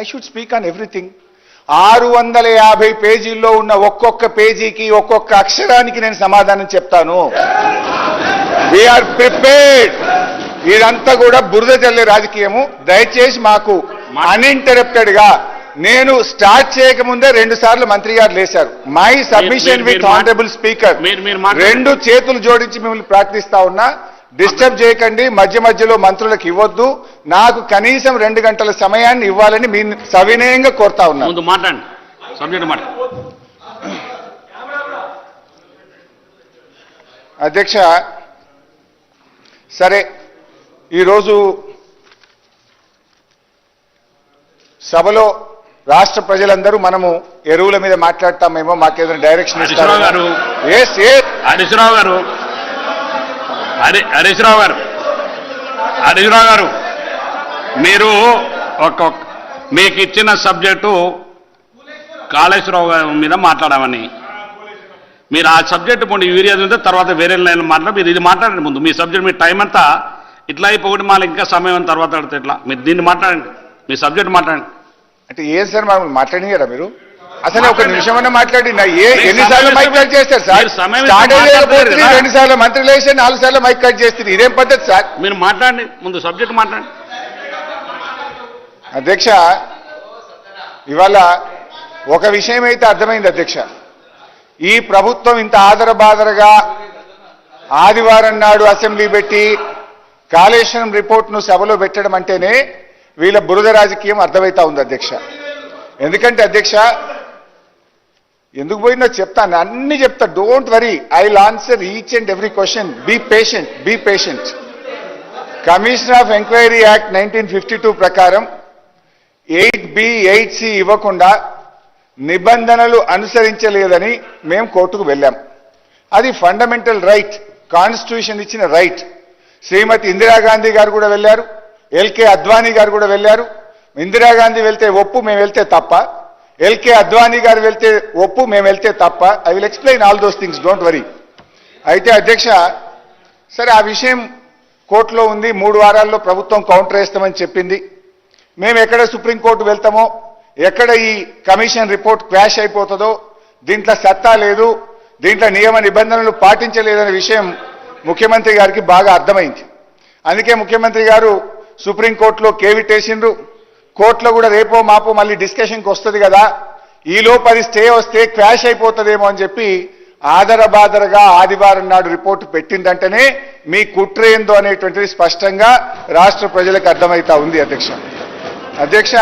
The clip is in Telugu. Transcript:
I should speak on everything ఆరు వందల యాభై పేజీల్లో ఉన్న ఒక్కొక్క పేజీకి ఒక్కొక్క అక్షరానికి నేను సమాధానం చెప్తాను. వీఆర్ ప్రిపేర్డ్ ఇదంతా కూడా బురద చల్లే రాజకీయము. దయచేసి మాకు అన్ఇంటరప్టెడ్గా నేను స్టార్ట్ చేయకముందే రెండు సార్లు మంత్రి గారు లేశారు. My submission with honourable speaker. రెండు చేతులు జోడించి మిమ్మల్ని ప్రార్థిస్తా ఉన్నా. డిస్టర్బ్ చేయకండి మధ్య మధ్యలో మంత్రులకు ఇవ్వద్దు. నాకు కనీసం రెండు గంటల సమయాన్ని ఇవ్వాలని మీ సవినయంగా కోరుతా ఉన్నా. ముందు మాట్లాడండి. సబ్జెక్ట్ మాట్లాడండి అధ్యక్ష సరే ఈరోజు సభలో రాష్ట్ర ప్రజలందరూ మనము ఎరువుల మీద మాట్లాడతామేమో మాకేదైనా డైరెక్షన్ హరీశ్రావు గారు. హరి హరీష్ రావు గారు. హరీష్ రావు గారు మీరు ఒక మీకు ఇచ్చిన సబ్జెక్టు కాళేశ్వరరావు గారి మీద మాట్లాడమని. మీరు ఆ సబ్జెక్ట్ పోండి యూరియా ఉంటే తర్వాత వేరే లైన్ మాట్లాడి మీరు ఇది మాట్లాడండి ముందు. మీ సబ్జెక్ట్ మీ టైం అంతా ఇట్లా అయిపోయి మళ్ళీ ఇంకా సమయం తర్వాత ఆడితే ఇట్లా మీరు దీన్ని మాట్లాడండి. మీ సబ్జెక్ట్ మాట్లాడండి. అంటే ఏం సార్ మనం మాట్లాడినారా మీరు? అసలు ఒక. నిమిషం మాట్లాడి ఏ ఎన్నిసార్లు మైక్ కట్ చేస్తారు సార్. రెండు సార్లు మంత్రి లేచి నాలుగు సార్లు మైక్ కట్ చేస్తారు ఇదేం పద్ధతి సార్? మీరు మాట్లాడండి. ముందు సబ్జెక్ట్ మాట్లాడండి. అధ్యక్ష ఇవాళ ఒక విషయం అయితే అర్థమైంది అధ్యక్ష. ఈ ప్రభుత్వం ఇంత ఆదరబాదరగా ఆదివారం నాడు అసెంబ్లీ పెట్టి కాళేశ్వరం రిపోర్ట్ను సభలో పెట్టడం అంటేనే వీళ్ళ బురద రాజకీయం అర్థమవుతా ఉంది అధ్యక్ష. ఎందుకంటే అధ్యక్ష ఎందుకు పోయినా చెప్తాను అన్ని చెప్తా. Don't worry I answer each and every question be patient be patient commission of enquiry act nineteen fifty two ప్రకారం ఎయిట్ బి ఎయిట్ సి ఇవ్వకుండా నిబంధనలు అనుసరించలేదని మేము కోర్టుకు వెళ్ళాం. అది ఫండమెంటల్ రైట్ కాన్స్టిట్యూషన్ ఇచ్చిన రైట్ శ్రీమతి ఇందిరాగాంధీ గారు కూడా వెళ్ళారు ఎల్కే అద్వానీ గారు కూడా వెళ్ళారు. ఇందిరాగాంధీ వెళ్తే ఒప్పు మేము వెళ్తే తప్ప ఎల్కే అద్వానీ గారు వెళ్తే ఒప్పు మేము వెళ్తే తప్ప. I will explain all those things don't worry అయితే అధ్యక్ష సరే ఆ విషయం కోర్టులో ఉంది. మూడు వారాల్లో ప్రభుత్వం కౌంటర్ వేస్తామని చెప్పింది. మేము ఎక్కడ సుప్రీంకోర్టు వెళ్తామో ఎక్కడ ఈ కమిషన్ రిపోర్ట్ క్వాష్ అయిపోతుందో దీంట్లో సత్తా లేదు దీంట్లో నియమ నిబంధనలు పాటించలేదనే విషయం ముఖ్యమంత్రి గారికి బాగా అర్థమైంది. అందుకే ముఖ్యమంత్రి గారు సుప్రీంకోర్టులో కేవిటేసిండ్రు కోర్టులో కూడా రేపో మాపో మళ్ళీ డిస్కషన్కి వస్తుంది కదా. ఈలోపు అది స్టే వస్తే క్వాష్ అయిపోతుందేమో అని చెప్పి ఆదరబాదరగా ఆదివారం నాడు రిపోర్టు పెట్టిందంటేనే మీ కుట్ర ఏందో అనేటువంటిది స్పష్టంగా రాష్ట్ర ప్రజలకు అర్థమవుతా ఉంది అధ్యక్ష. అధ్యక్ష